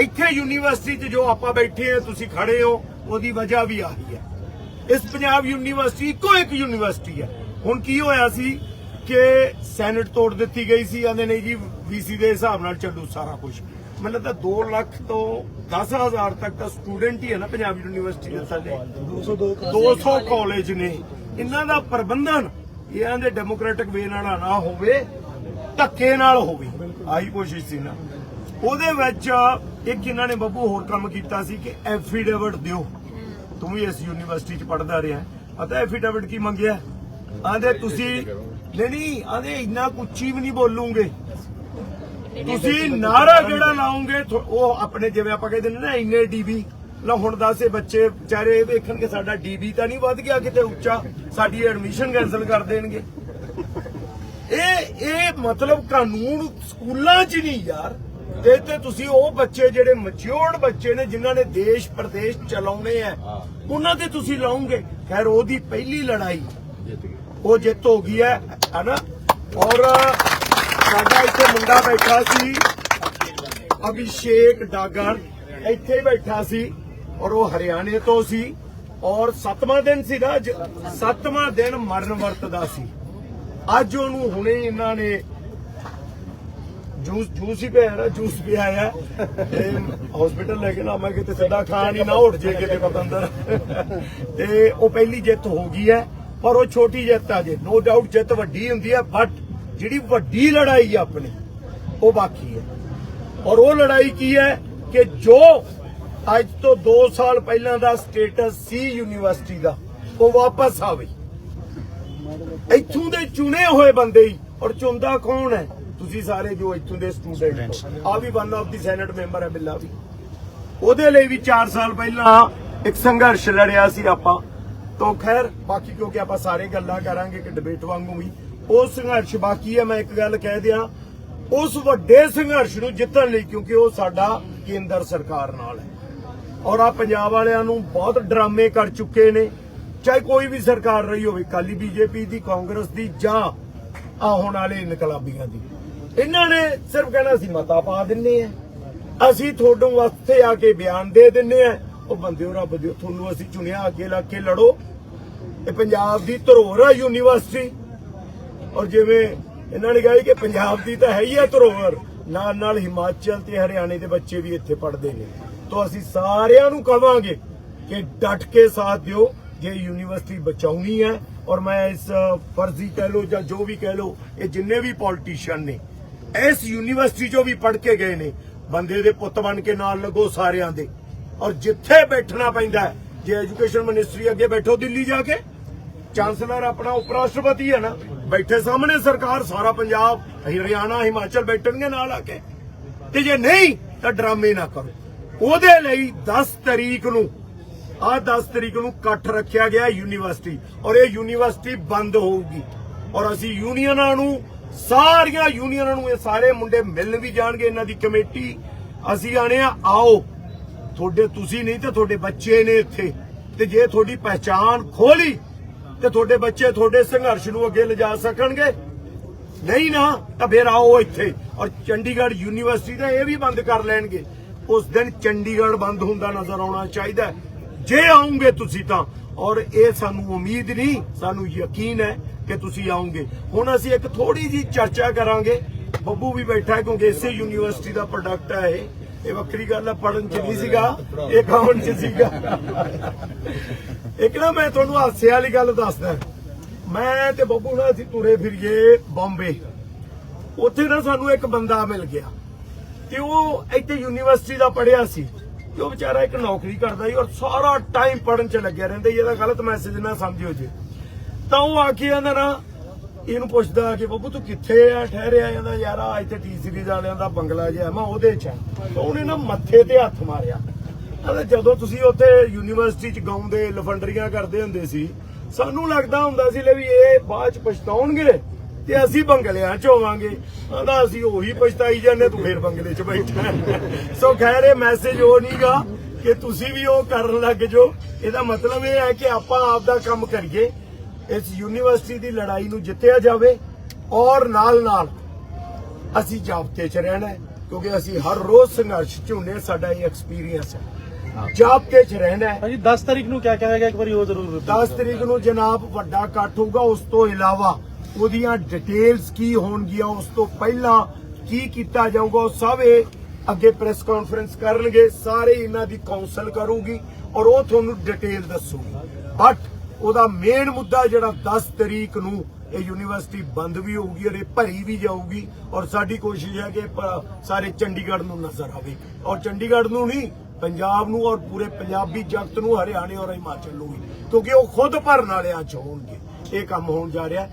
ਇੱਥੇ ਯੂਨੀਵਰਸਿਟੀ 'ਚ ਜੋ ਆਪਾਂ ਬੈਠੇ ਆ, ਤੁਸੀਂ ਖੜੇ ਹੋ, ਉਹਦੀ ਵਜ੍ਹਾ ਵੀ ਆਹੀ ਹੈ। ਇਸ ਪੰਜਾਬ ਯੂਨੀਵਰਸਿਟੀ ਇੱਕੋ ਇੱਕ ਯੂਨੀਵਰਸਿਟੀ ਹੈ। ਹੁਣ ਕੀ ਹੋਇਆ ਸੀ ਕਿ ਸੈਨੇਟ ਤੋੜ ਦਿੱਤੀ ਗਈ ਸੀ ਆਂਦੇ ਨੇ ਜੀ ਵੀਸੀ ਦੇ ਹਿਸਾਬ ਨਾਲ ਚੱਲੂ ਸਾਰਾ ਕੁਝ ਮੈਨੂੰ ਤਾਂ 2 ਲੱਖ ਤੋਂ 10000 ਤੱਕ ਤਾਂ ਸਟੂਡੈਂਟ ਹੀ ਹੈ ਨਾ ਪੰਜਾਬ ਯੂਨੀਵਰਸਿਟੀ ਦੇ ਥੱਲੇ। 200 ਕਾਲਜ ਨੇ। ਇਹਨਾਂ ਦਾ ਪ੍ਰਬੰਧਨ ਇਹਨਾਂ ਦੇ ਡੈਮੋਕ੍ਰੈਟਿਕ ਵੇ ਨਾਲ ਨਾ ਹੋਵੇ, ਧੱਕੇ ਨਾਲ ਹੋਵੇ। ਆਹੀ ਕੋਸ਼ਿਸ਼ ਸੀ ਨਾ। ਉਹਦੇ ਵਿੱਚ ਇੱਕ ਇਹਨਾਂ ਨੇ ਬੱਬੂ ਹੋਰ ਕੰਮ ਕੀਤਾ ਸੀ ਕਿ ਐਫੀਡੇਵਿਟ ਦਿਓ। ਤੂੰ ਵੀ ਇਸ ਯੂਨੀਵਰਸਿਟੀ ਚ ਪੜਦਾ ਰਿਹਾ। ਪਤਾ ਐਫੀਡੇਵਿਟ ਕੀ ਮੰਗਿਆ? ਆਂਦੇ ਤੁਸੀਂ ਨਹੀਂ ਨਹੀਂ ਆਂਦੇ ਇੰਨਾ ਕੁੱਚੀ ਵੀ ਨਹੀਂ ਬੋਲੂਗੇ। ਤੁਸੀਂ ਨਾਰਾ ਜਿਹੜਾ ਲਾਉਂਗੇ ਉਹ ਆਪਣੇ ਜਿਵੇਂ ਆਪਾਂ ਕਹਿੰਦੇ ਨੇ ਨਾ ਇੰਨੇ ਡੀਬੀ। ਲਾ ਹੁਣ ਦੱਸ ਇਹ ਬੱਚੇ ਵਿਚਾਰੇ ਇਹ ਵੇਖਣ ਕਿ ਸਾਡਾ ਡੀਬੀ ਤਾਂ ਨਹੀਂ ਵੱਧ ਗਿਆ ਕਿਤੇ ਉੱਚਾ। ਸਾਡੀ ਐਡਮਿਸ਼ਨ ਕੈਨਸਲ ਕਰ ਦੇਣਗੇ। ਇਹ ਇਹ ਮਤਲਬ ਕਾਨੂੰਨ ਸਕੂਲਾਂ 'ਚ ਨਹੀਂ ਯਾਰ। ਇਹ ਤੇ ਤੁਸੀਂ ਉਹ ਬੱਚੇ ਜਿਹੜੇ ਮੈਚੁਰਡ ਬੱਚੇ ਨੇ ਜਿਨ੍ਹਾਂ ਨੇ ਦੇਸ਼ ਪ੍ਰਦੇਸ਼ ਚਲਾਉਣੇ ਆ ਉਹਨਾਂ ਤੇ ਤੁਸੀਂ ਲਾਉਂਗੇ। ਖੈਰ ਉਹਦੀ ਪਹਿਲੀ ਲੜਾਈ ਉਹ ਜਿੱਤ ਹੋ ਗਈ ਹੈ ਹਨਾ? ਔਰ ਸਾਡਾ ਇੱਥੇ ਮੁੰਡਾ ਬੈਠਾ ਸੀ ਅਭਿਸ਼ੇਕ ਡਾਗਰ ਇੱਥੇ ਬੈਠਾ ਸੀ ਔਰ ਉਹ ਹਰਿਆਣੇ ਤੋਂ ਸੀ ਔਰ ਸੱਤਵਾਂ ਦਿਨ ਸੀ ਨਾ ਅੱਜ ਸੱਤਵਾਂ ਦਿਨ ਮਰਨ ਵਰਤਦਾ ਸੀ। ਅੱਜ ਉਹਨੂੰ ਹੁਣੇ ਇਹਨਾਂ ਨੇ ਜੂਸ ਜੂਸ ਹੀ ਪਿਆ ਨਾ, ਜੂਸ ਪਿਆ ਆਇਆ। ਤੇ ਹਸਪੀਟਲ ਲੈ ਕੇ ਨਾ ਕਿਤੇ ਸਦਾ ਖਾਣ ਹੀ ਨਾ ਉੱਠ ਜੇ ਕਿਤੇ ਪਤੰਦਰ ਤੇ ਉਹ ਪਹਿਲੀ ਜਿੱਤ ਹੋ ਗਈ ਹੈ, ਪਰ ਉਹ ਛੋਟੀ ਜਿੱਤ ਆ ਜੇ। ਨੋ ਡਾਊਟ ਜਿੱਤ ਵੱਡੀ ਹੁੰਦੀ ਹੈ ਬਟ ਜਿਹੜੀ ਵੱਡੀ ਲੜਾਈ ਹੈ ਆਪਣੀ, ਉਹ ਬਾਕੀ ਹੈ। ਔਰ ਉਹ ਲੜਾਈ ਕੀ ਹੈ ਕਿ ਜੋ ਅੱਜ ਤੋਂ 2 ਸਾਲ ਪਹਿਲਾਂ ਦਾ ਸਟੇਟਸ ਸੀ ਯੂਨੀਵਰਸਿਟੀ ਦਾ, ਉਹ ਵਾਪਸ ਆਵੇ। ਇੱਥੋਂ ਦੇ ਚੁਣੇ ਹੋਏ ਬੰਦੇ ਹੀ, ਔਰ ਚੁਣਦਾ ਕੌਣ ਹੈ? ਤੁਸੀਂ ਸਾਰੇ ਜੋ ਇੱਥੋਂ ਦੇ ਸਟੂਡੈਂਟ ਆ ਵੀ one of the senate member ਹੈ ਬਿੱਲਾ ਵੀ। ਉਹਦੇ ਲਈ ਵੀ 4 ਸਾਲ ਪਹਿਲਾਂ ਇੱਕ ਸੰਘਰਸ਼ ਲੜਿਆ ਸੀ ਆਪਾਂ। ਤੋਂ ਖੈਰ, ਬਾਕੀ ਕਿਉਂਕਿ ਆਪਾਂ ਸਾਰੇ ਗੱਲਾਂ ਕਰਾਂਗੇ ਕਿ ਡਿਬੇਟ ਵਾਂਗੂ ਵੀ, ਉਹ ਸੰਘਰਸ਼ ਬਾਕੀ ਹੈ, ਮੈਂ ਇੱਕ ਗੱਲ ਕਹਿ ਦਿਆਂ, ਉਸ ਵੱਡੇ ਸੰਘਰਸ਼ ਨੂੰ ਜਿੱਤਣ ਲਈ ਕਿਉਂਕਿ ਉਹ ਸਾਡਾ ਕੇਂਦਰ ਸਰਕਾਰ ਨਾਲ ਹੈ। ਔਰ ਆ ਪੰਜਾਬ ਵਾਲਿਆਂ ਨੂੰ ਬਹੁਤ ਡਰਾਮੇ ਕਰ ਚੁੱਕੇ ਨੇ, ਚਾਹੇ ਕੋਈ ਵੀ ਸਰਕਾਰ ਰਹੀ ਹੋਵੇ ਕਾਲੀ ਬੀਜੇਪੀ ਦੀ, ਕਾਂਗਰਸ ਦੀ ਜਾਂ ਆ ਹੁਣ ਵਾਲੇ ਇਨਕਲਾਬੀਆਂ ਦੀ। ਇਹਨਾਂ ਨੇ ਸਿਰਫ ਕਹਿਣਾ ਸੀ ਮਤਾ ਪਾ ਦਿੰਨੇ ਆ ਅਸੀਂ ਤੁਹਾਡੇ ਵਾਸਤੇ ਆ ਕੇ ਬਿਆਨ ਦੇ ਦਿੰਨੇ ਆ ਉਹ ਬੰਦਿਓ ਰੱਬ ਦਿਓ, ਤੁਹਾਨੂੰ ਅਸੀਂ ਚੁਣਿਆ, ਅੱਗੇ ਲੱਗ ਕੇ ਲੜੋ। ਇਹ ਪੰਜਾਬ ਦੀ ਧਰੋਹਰ ਆ ਯੂਨੀਵਰਸਿਟੀ। ਔਰ ਜਿਵੇਂ ਇਹਨਾਂ ਨੇ ਕਿਹਾ ਕਿ ਪੰਜਾਬ ਦੀ ਤਾਂ ਹੈ ਹੀ ਹੈ ਧਰੋਹਰ, ਨਾਲ ਨਾਲ ਹਿਮਾਚਲ ਤੇ ਹਰਿਆਣੇ ਦੇ ਬੱਚੇ ਵੀ ਇੱਥੇ ਪੜ੍ਹਦੇ ਨੇ। ਤੋਂ ਅਸੀਂ ਸਾਰਿਆਂ ਨੂੰ ਕਵਾਂਗੇ ਕਿ ਡਟ ਕੇ ਸਾਥ ਦਿਓ, ਜੇ ਯੂਨੀਵਰਸਿਟੀ ਬਚਾਉਣੀ ਹੈ ਔਰ ਮੈਂ ਇਸ ਫਰਜ਼ੀ ਕਹਿ ਲੋ ਜਾਂ ਜੋ ਵੀ ਕਹਿ ਲੋ ਇਹ ਜਿੰਨੇ ਵੀ ਪੋਲੀਟੀਸ਼ੀਅਨ ਨੇ ਇਸ ਯੂਨੀਵਰਸਿਟੀ ਚੋਂ ਵੀ ਪੜ੍ਹ ਕੇ ਗਏ ਨੇ। ਬੰਦੇ ਦੇ ਪੁੱਤ ਬਣ ਕੇ ਨਾਲ ਲੱਗੋ ਸਾਰਿਆਂ ਦੇ। ਔਰ ਜਿੱਥੇ ਬੈਠਣਾ ਪੈਂਦਾ ਜੇ ਐਜੂਕੇਸ਼ਨ ਮਿਨਿਸਟਰੀ ਅੱਗੇ ਬੈਠੋ ਦਿੱਲੀ ਜਾ ਕੇ, ਚਾਂਸਲਰ ਆਪਣਾ ਉਪ ਰਾਸ਼ਟਰਪਤੀ ਹੈ ਨਾ, ਬੈਠੇ ਸਾਹਮਣੇ ਸਰਕਾਰ, ਸਾਰਾ ਪੰਜਾਬ ਹਰਿਆਣਾ, ਹਿਮਾਚਲ ਬੈਠਣਗੇ ਨਾਲ ਆ ਕੇ। ਤੇ ਜੇ ਨਹੀਂ, ਤਾਂ ਡਰਾਮੇ ਨਾ ਕਰੋ। ਉਹਦੇ ਲਈ 10 ਤਰੀਕ ਨੂੰ, ਆ 10 ਤਰੀਕ ਨੂੰ ਇਕੱਠ ਰੱਖਿਆ ਗਿਆ ਯੂਨੀਵਰਸਿਟੀ। ਔਰ ਇਹ ਯੂਨੀਵਰਸਿਟੀ ਬੰਦ ਹੋਊਗੀ। ਔਰ ਅਸੀਂ ਯੂਨੀਅਨਾਂ ਨੂੰ ਸਾਰੀਆਂ ਯੂਨੀਅਨਾਂ ਨੂੰ ਇਹ ਸਾਰੇ ਮੁੰਡੇ ਮਿਲਣ ਵੀ ਜਾਣਗੇ ਇਹਨਾਂ ਦੀ ਕਮੇਟੀ। ਅਸੀਂ ਆਣੇ ਆ, ਆਓ। ਤੁਹਾਡੇ ਤੁਸੀਂ ਨਹੀਂ ਤੇ ਤੁਹਾਡੇ ਬੱਚੇ ਨੇ ਇੱਥੇ। ਤੇ ਜੇ ਤੁਹਾਡੀ ਪਹਿਚਾਨ ਖੋਲੀ, ਤੇ ਤੁਹਾਡੇ ਬੱਚੇ ਤੁਹਾਡੇ ਸੰਘਰਸ਼ ਨੂੰ ਅੱਗੇ ਲਿਜਾ ਸਕਣਗੇ। ਨਹੀਂ ਨਾ, ਤਾਂ ਫੇਰ ਆਓ ਇੱਥੇ। ਔਰ ਚੰਡੀਗੜ੍ਹ ਯੂਨੀਵਰਸਿਟੀ ਦਾ ਇਹ ਵੀ ਬੰਦ ਕਰ ਲੈਣਗੇ। ਉਸ ਦਿਨ ਚੰਡੀਗੜ੍ਹ ਬੰਦ ਹੁੰਦਾ ਨਜ਼ਰ ਆਉਣਾ ਚਾਹੀਦਾ। ਜੇ ਆਉਂਗੇ ਤੁਸੀਂ ਤਾਂ। ਔਰ ਇਹ ਸਾਨੂੰ ਉਮੀਦ ਨਹੀਂ, ਸਾਨੂੰ ਯਕੀਨ ਹੈ ਕਿ ਤੁਸੀਂ ਆਉਂਗੇ ਹੁਣ ਅਸੀਂ ਇੱਕ ਥੋੜੀ ਜੀ ਚਰਚਾ ਕਰਾਂਗੇ। ਬੱਬੂ ਵੀ ਬੈਠਾ ਕਿਉਂਕਿ ਇਸੇ ਯੂਨੀਵਰਸਿਟੀ ਦਾ ਪ੍ਰੋਡਕਟ ਹੈ ਇਹ। ਇਹ ਵੱਖਰੀ ਗੱਲ ਹੈ ਪੜਨ ਚ ਨਹੀਂ ਸੀਗਾ? ਇਹ ਖਾਣ ਚ ਸੀਗਾ। ਇੱਕ ਨਾ ਮੈਂ ਤੁਹਾਨੂੰ ਹਾਸੇ ਵਾਲੀ ਗੱਲ ਦੱਸਦਾ। ਮੈਂ ਤੇ ਬੱਬੂ ਨਾਲ ਅਸੀਂ ਤੁਰੇ ਫਿਰੀਏ ਬੰਬੇ। ਉੱਥੇ ਨਾ ਸਾਨੂੰ ਇੱਕ ਬੰਦਾ ਮਿਲ ਗਿਆ। ਤੇ ਉਹ ਇੱਥੇ ਯੂਨੀਵਰਸਿਟੀ ਦਾ ਪੜਿਆ ਸੀ। ਤੇ ਉਹ ਵਿਚਾਰਾ ਇੱਕ ਨੌਕਰੀ ਕਰਦਾ ਸੀ ਔਰ ਸਾਰਾ ਟਾਈਮ ਪੜਨ ਚ ਲੱਗਿਆ ਰਹਿੰਦਾ ਇਹਦਾ ਗਲਤ ਮੈਸੇਜ ਨਾ ਸਮਝਿਓ ਜੀ। ਤਾਂ ਉਹ ਆ ਕੇ ਆਂਦਾ ਨਾ, ਇਹਨੂੰ ਪੁੱਛਦਾ ਕਿ ਬੱਬੂ ਤੂੰ ਕਿੱਥੇ ਆ? ਠਹਿਰਿਆ ਜਾਂਦਾ, ਯਾਰ ਆ ਇੱਥੇ ਟੀ ਸੀਰੀਜ਼ ਵਾਲਿਆਂ ਦਾ ਬੰਗਲਾ ਜਿਹਾ, ਮੈਂ ਉਹਦੇ ਚ ਆ। ਤਾਂ ਉਹਨੇ ਨਾ ਮੱਥੇ ਤੇ ਹੱਥ ਮਾਰਿਆ। ਕਹਿੰਦਾ ਜਦੋਂ ਤੁਸੀਂ ਉੱਥੇ ਯੂਨੀਵਰਸਿਟੀ ਚ ਗਾਉਂਦੇ, ਲਫੰਡਰੀਆਂ ਕਰਦੇ ਹੁੰਦੇ ਸੀ, ਸਾਨੂੰ ਲੱਗਦਾ ਹੁੰਦਾ ਸੀ ਲੈ ਵੀ ਇਹ ਬਾਅਦ ਚ ਪਛਤਾਉਣਗੇ ਤੇ ਅਸੀਂ ਬੰਗਲਿਆਂ ਚ ਹੋਵਾਂਗੇ। ਕਹਿੰਦਾ ਅਸੀਂ ਉਹੀ ਪਛਤਾਈ ਜਾਂਦੇ, ਤੂੰ ਫੇਰ ਬੰਗਲੇ ਚ ਬੈਠਾ। ਸੋ ਖੈਰ, ਇਹ ਮੈਸੇਜ ਉਹ ਨਹੀਂਗਾ ਕਿ ਤੁਸੀਂ ਵੀ ਉਹ ਕਰਨ ਲੱਗ ਜੋ ਇਹਦਾ ਮਤਲਬ ਇਹ ਹੈ ਕਿ ਆਪਾਂ ਆਪ ਦਾ ਕੰਮ ਕਰੀਏ। ਇਸ ਯੂਨੀਵਰਸਿਟੀ ਦੀ ਲੜਾਈ ਨੂੰ ਜਿੱਤਿਆ ਜਾਵੇ ਔਰ ਨਾਲ ਨਾਲ ਅਸੀਂ ਜਾਬਤੇ 'ਚ ਰਹਿਣਾ ਹੈ ਕਿਉਂਕਿ ਅਸੀਂ ਹਰ ਰੋਜ਼ ਸੰਘਰਸ਼ ਚ ਹੁੰਦੇ ਸਾਡਾ ਇਹ ਐਕਸਪੀਰੀਅੰਸ ਹੈ। ਜਾਬਤੇ ਚ ਰਹਿਣਾ ਹੈ। ਭਾਜੀ 10 ਤਾਰੀਖ ਨੂੰ ਕਿਆ ਕਹੇਗਾ ਇੱਕ ਵਾਰੀ ਉਹ ਜ਼ਰੂਰ 10 ਤਰੀਕ ਨੂੰ ਜਨਾਬ ਵੱਡਾ ਇਕੱਠ ਹੋਊਗਾ ਉਸ ਤੋਂ ਇਲਾਵਾ ਉਹਦੀਆਂ ਡਿਟੇਲਸ ਕੀ ਹੋਣਗੀਆਂ ਉਸ ਤੋਂ ਪਹਿਲਾਂ ਕੀ ਕੀਤਾ ਜਾਊਗਾ ਉਹ ਸਭ ਇਹ ਅੱਗੇ ਪ੍ਰੈਸ ਕਾਨਫਰੰਸ ਕਰਨਗੇ ਸਾਰੇ ਇਹਨਾਂ ਦੀ ਕਾਉਂਸਲ ਕਰੂਗੀ ਔਰ ਉਹ ਤੁਹਾਨੂੰ ਡਿਟੇਲ ਦੱਸੂਗੀ। ਬਟ ਉਹਦਾ ਮੇਨ ਮੁੱਦਾ ਜਿਹੜਾ 10 ਤਰੀਕ ਨੂੰ ਇਹ ਯੂਨੀਵਰਸਿਟੀ ਬੰਦ ਵੀ ਹੋਊਗੀ ਔਰ ਇਹ ਭਰੀ ਵੀ ਜਾਊਗੀ ਔਰ ਸਾਡੀ ਕੋਸ਼ਿਸ਼ ਹੈ ਕਿ ਸਾਰੇ ਚੰਡੀਗੜ੍ਹ ਨੂੰ ਨਜ਼ਰ ਆਵੇ। ਔਰ ਚੰਡੀਗੜ੍ਹ ਨੂੰ ਨਹੀਂ, ਪੰਜਾਬ ਨੂੰ ਔਰ ਪੂਰੇ ਪੰਜਾਬੀ ਜਗਤ ਨੂੰ, ਹਰਿਆਣੇ ਔਰ ਹਿਮਾਚਲ ਨੂੰ ਵੀ, ਕਿਉਂਕਿ ਉਹ ਖੁਦ ਭਰਨ ਵਾਲਿਆਂ ਚ ਹੋਣਗੇ। ਇਹ ਕੰਮ ਹੋਣ ਜਾ ਰਿਹਾ।